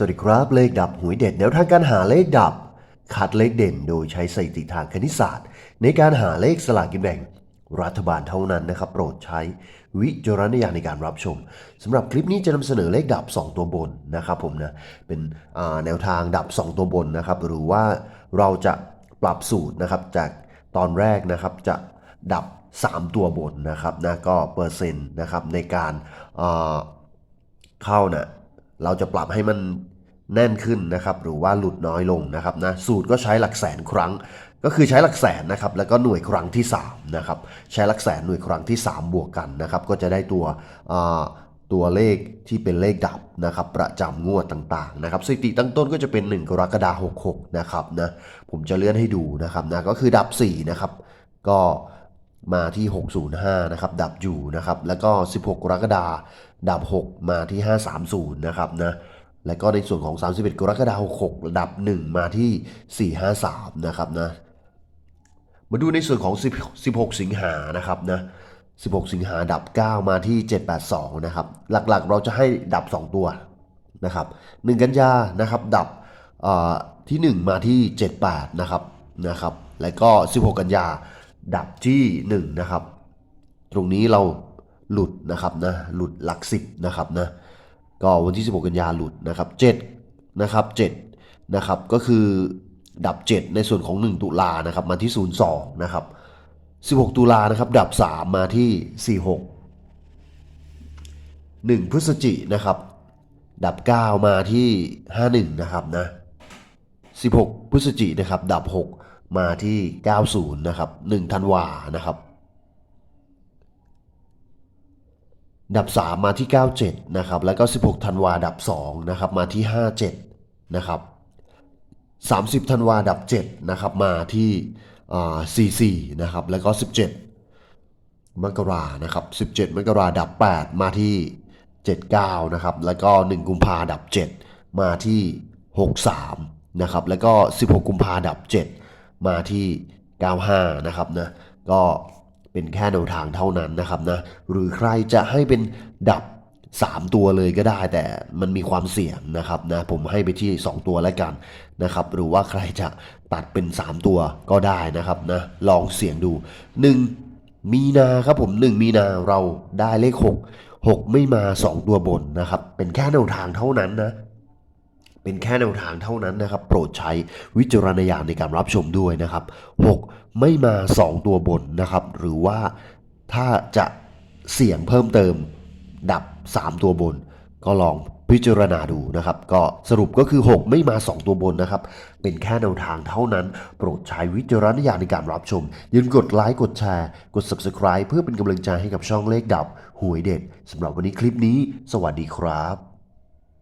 สวัสดีครับ เลขดับหวยเด็ดแนวทางการหาเลขดับ คัดเลขเด่นโดยใช้สถิติทางคณิตศาสตร์ ในการหาเลขสลากกินแบ่ง รัฐบาลเท่านั้นนะครับ โปรดใช้วิจารณญาณในการรับชมสำหรับคลิปนี้จะนำเสนอเลขดับ 2 ตัวบนนะครับผมนะ เป็นแนวทางดับ 2 ตัวบนนะครับ หรือว่าเราจะปรับสูตรนะครับจากตอนแรกนะครับจะดับ 3 ตัวบนนะครับนะก็เปอร์เซ็นต์นะครับในการเข้านะ เราจะปรับให้มันแน่นขึ้นนะครับ หรือว่าหลุดน้อยลงนะครับนะสูตรก็ใช้หลักแสนครั้ง ก็คือใช้หลักแสนนะครับ แล้วก็หน่วยครั้งที่3นะครับใช้หลักแสนหน่วยครั้งที่ 3 บวกกันนะครับ ก็จะได้ตัวตัวเลขที่เป็นเลขดับนะครับ ประจำงวดต่างๆนะครับสถิติตั้งต้นก็จะเป็น 1 กรกฎาคม66 นะครับนะผมจะเลื่อนให้ดูนะครับนะก็คือดับ4นะครับก็ มาที่ 605 นะครับ ดับอยู่นะครับ แล้วก็ 16 กรกฎาดับ 6 มาที่ 530 นะครับนะ แล้วก็ในส่วนของ 31 กรกฎาคม66ดับ 1 มาที่ 453 นะครับนะ มาดูในส่วนของ 16 สิงหานะครับนะ 16 สิงหาดับ 9 มาที่ 782 นะครับ หลักๆ เราจะให้ดับ 2 ตัวนะครับ 1 กันยา นะครับ ดับเอ่อที่ 1 มาที่ 78 นะครับ นะครับ แล้วก็ 16 กันยา ดับที่1นะครับ ตรงนี้เราหลุดนะครับนะหลุดหลัก10นะครับนะก็วันที่ 16 กันยาหลุดนะครับ7นะครับ7นะครับก็คือดับ 7 ในส่วนของ 1 ตุลานะครับมาที่ 02นะครับ16 ตุลานะครับดับ 3 มาที่ 46 1 พฤศจินะครับ ดับ 9 มาที่ 51 นะครับนะ16 พฤศจินะครับ ดับ 6 มาที่ 90 นะครับ1ธันวานะครับ ดับ 3 มาที่ 97 นะครับ แล้วก็ 16 ธันวาดับ 2 นะครับ มาที่ 57 นะครับ 30 ธันวาดับ 7 นะครับ มาที่อ่า44 นะครับ แล้วก็ 17 มกรานะครับ 17 มกราดับ 8 มาที่ 79 นะครับ แล้วก็ 1 กุมภาดับ 7 มาที่ 63 นะครับ แล้วก็ 16 กุมภาดับ 7 มาที่ 95 นะครับนะ ก็เป็นแค่แนวทางเท่านั้นนะครับนะ หรือใครจะให้เป็นดับ 3 ตัวเลยก็ได้แต่มันมีความเสี่ยงนะครับนะ ผมให้ไปที่ 2 ตัวแล้วกันนะครับ หรือว่าใครจะตัดเป็น 3 ตัวก็ได้นะครับนะ ลองเสี่ยงดู 1 มีนาครับผม 1 มีนาเราได้เลข 6 6 ไม่มา 2 ตัวบนนะครับ เป็นแค่แนวทางเท่านั้นนะ เป็นแค่แนวทางเท่านั้นนะครับ โปรดใช้วิจารณญาณในการรับชมด้วยนะครับ 6 ไม่มา 2 ตัวบนนะครับ หรือว่าถ้าจะเสี่ยงเพิ่มเติม ดับ 3 ตัวบน ก็ลองพิจารณาดูนะครับ ก็สรุปก็คือ 6 ไม่มา 2 ตัวบนนะครับ เป็นแค่แนวทางเท่านั้น โปรดใช้วิจารณญาณในการรับชมอย่าลืมกดไลค์กดแชร์ กด Subscribe เพื่อเป็นกำลังใจให้กับช่องเลขดับหวยเด็ดสำหรับวันนี้คลิปนี้ สวัสดีครับ